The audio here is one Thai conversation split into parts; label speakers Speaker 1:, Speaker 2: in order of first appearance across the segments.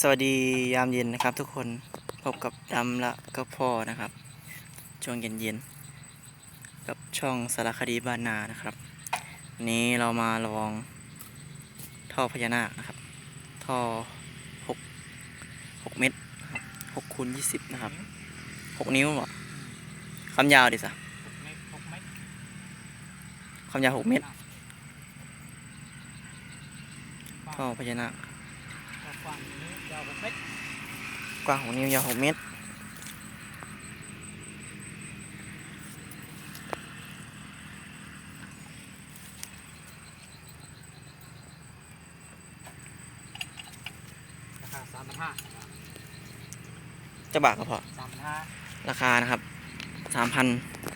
Speaker 1: สวัสดียามเย็นนะครับ ทุกคนพบกับดำและก็พ่อนะครับ ช่วงเย็นๆกับช่องสารคดีบ้านนานะครับวันนี้เรามาลองท่อพญานาคนะครับ ท่อหกหกเมตรหกคูณยี่สิบนะครับหกนิ้วหรอความยาวดิสะ
Speaker 2: หกเมตรหกเมตร
Speaker 1: ความยาวหกเมตรท่อพญานาค
Speaker 2: กว้างนี้ยาวหกเมตร
Speaker 1: กว้างหกนิ้วยาวหกเมตร
Speaker 2: ราคาสามพันห้า
Speaker 1: จะบาทก็พอ
Speaker 2: สามพันห้า
Speaker 1: ราคานะครับสามพัน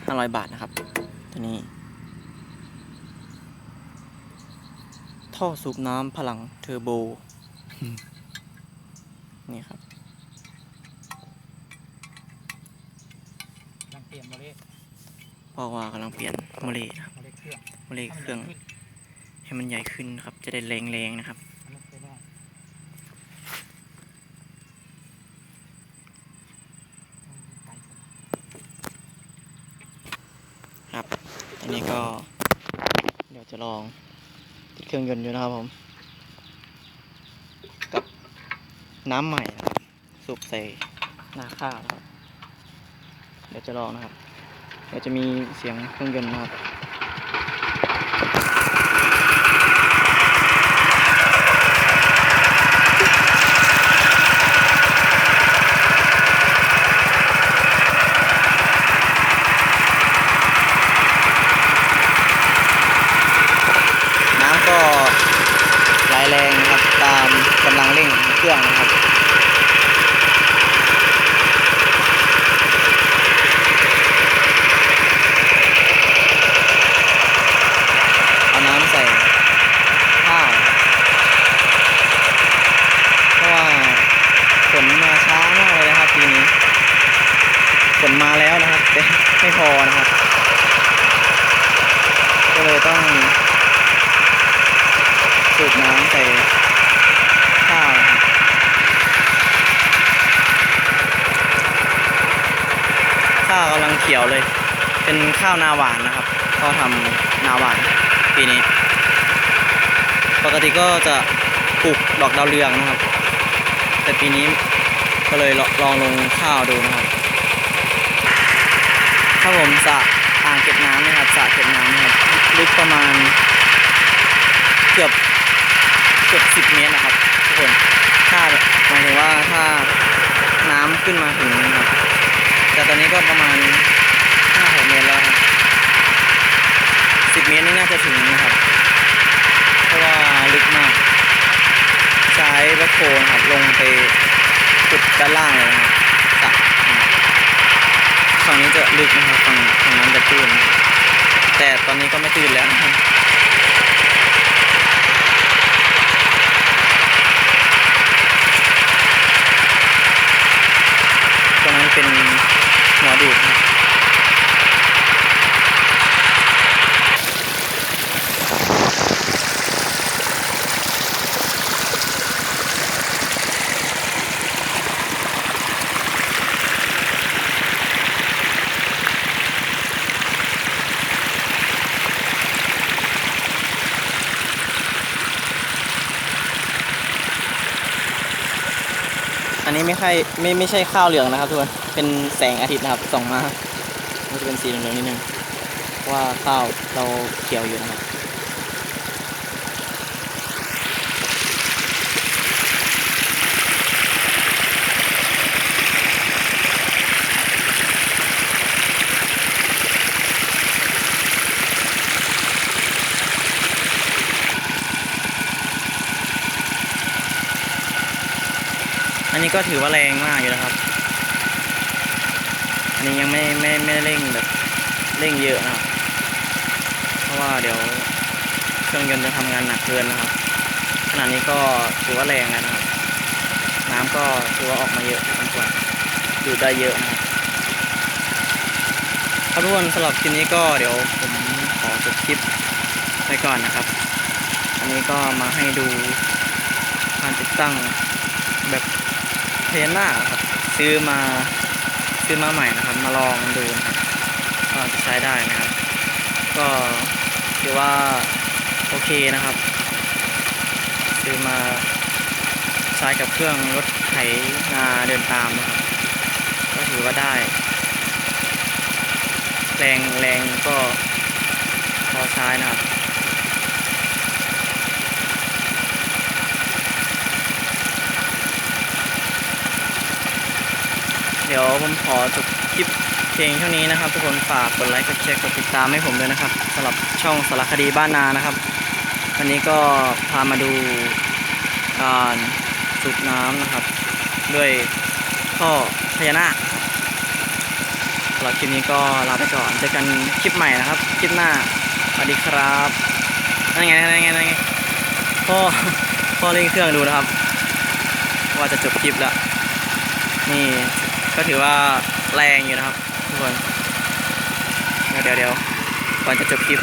Speaker 1: ห้าร้อยบาทนะครับ ตัวนี้ ท่อสูบน้ำพลังเทอร์โบ นี่ครับ
Speaker 2: ลังเปลี่ยนโมเลกุล
Speaker 1: เพราะว่ากำลังเปลี่ยนโมเลกุลนะครับ
Speaker 2: โมเลกุลเครื่อง
Speaker 1: โมเลกุลเครื่องให้มันใหญ่ขึ้นนะครับ จะได้แรงๆนะครับ
Speaker 2: อันนี้เป็นได้อืมไป
Speaker 1: ครับ อันนี้ก็เดี๋ยวจะลองติดเครื่องยนต์อยู่นะครับผม กับ น้ำใหม่ครับสูบใส่นาข้าวครับเดี๋ยวจะลองนะครับเดี๋ยวจะมีเสียงเครื่องยนต์นะครับน้ำก็ไหลแรงนะครับตามกำลังเร่งเครื่องนะครับ เอาน้ำใส่ข้าวครับเพราะว่าฝนมาช้ามากเลยนะครับปีนี้ ฝนมาแล้วนะครับแต่ไม่พอนะครับ ก็เลยต้องสูบน้ำใส่ข้าวข้าวกำลังเขียวเลย เป็นข้าวนาหวานนะครับก็ทำนาหวานปีนี้ ปกติก็จะปลูกดอกดาวเรืองนะครับ แต่ปีนี้ก็เลยลองลงข้าวดูนะครับ ถ้าผมสระอ่างเก็บน้ำนะครับสระเก็บน้ำนะครับลึกประมาณเกือบเกือบสิบเมตรนะครับทุกคนถ้าหมายถึงว่าถ้าน้ำขึ้นมาถึงนะครับแต่ตอนนี้ก็ประมาณห้าหกเมตรแล้วครับสิบเมตรนี่น่าจะถึงนะครับ เพราะว่าลึกมาก ใช้แบ็คโฮนครับลงไปจุดด้านล่างเลยนะครับ ฝั่งนี้จะลึกนะครับฝั่งฝั่งนั้นจะตื้นแต่ตอนนี้ก็ไม่ตื้นแล้วนะครับ ตรงนั้นเป็นหัวดูดนะ อันนี้ไม่ใช่ไม่ไม่ใช่ข้าวเหลืองนะครับทุกคน เป็นแสงอาทิตย์นะครับส่องมา มันจะเป็นสีเหลืองๆนิดนึง ว่าข้าวเราเขียวอยู่นะครับ อันนี้ก็ถือว่าแรงมากอยู่นะครับ อันนี้ยังไม่ไม่ไม่เร่งแบบเร่งเยอะนะครับ เพราะว่าเดี๋ยวเครื่องยนต์จะทำงานหนักเกินนะครับ ขนาดนี้ก็ถือว่าแรงแล้วนะครับ น้ำก็ถือว่าออกมาเยอะพอสมควรดูดได้เยอะนะครับครับทุกคนสำหรับคลิปนี้ก็เดี๋ยวผมขอจบคลิปไปก่อนนะครับ อันนี้ก็มาให้ดูการติดตั้งแบบ เทนน้าครับซื้อมาซื้อมาใหม่นะครับ มาลองดูนะครับก็ใช้ได้นะครับ ก็ถือว่าโอเคนะครับ ซื้อมาใช้กับเครื่องรถไถนาเดินตามนะครับ ก็ถือว่าได้ แรงแรงก็พอใช้นะครับ เดี๋ยวผมขอจบคลิปเพลงเท่านี้นะครับ ทุกคนฝากกดไลค์กดแชร์กดติดตามให้ผมด้วยนะครับสำหรับช่องสารคดีบ้านนานะครับวันนี้ก็พามาดูการสูบน้ำนะครับ ด้วยท่อพญานาคสำหรับคลิปนี้ก็ลาไปก่อนเจอกันคลิปใหม่นะครับ คลิปหน้าสวัสดีครับนั่นไงนั่นไงนั่นไงพ่อพ่อเร่งเครื่องดูนะครับ ว่าจะจบคลิปแล้วนี่ ก็ถือว่าแรงอยู่นะครับทุกคนเดี๋ยวเดี๋ยวก่อนจะจบคลิป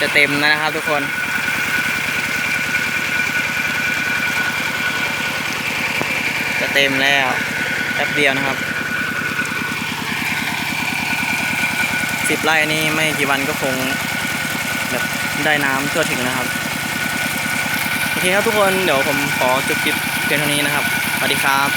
Speaker 1: จะเต็มนะครับทุกคนจะเต็มแล้วแป๊บเดียวนะครับสิบไร่นี่ไม่กี่วันก็คงแบบได้น้ำทั่วถึงนะครับโอเคครับทุกคนเดี๋ยวผมขอจบคลิปเพียงเท่านี้นะครับสวัสดีครับ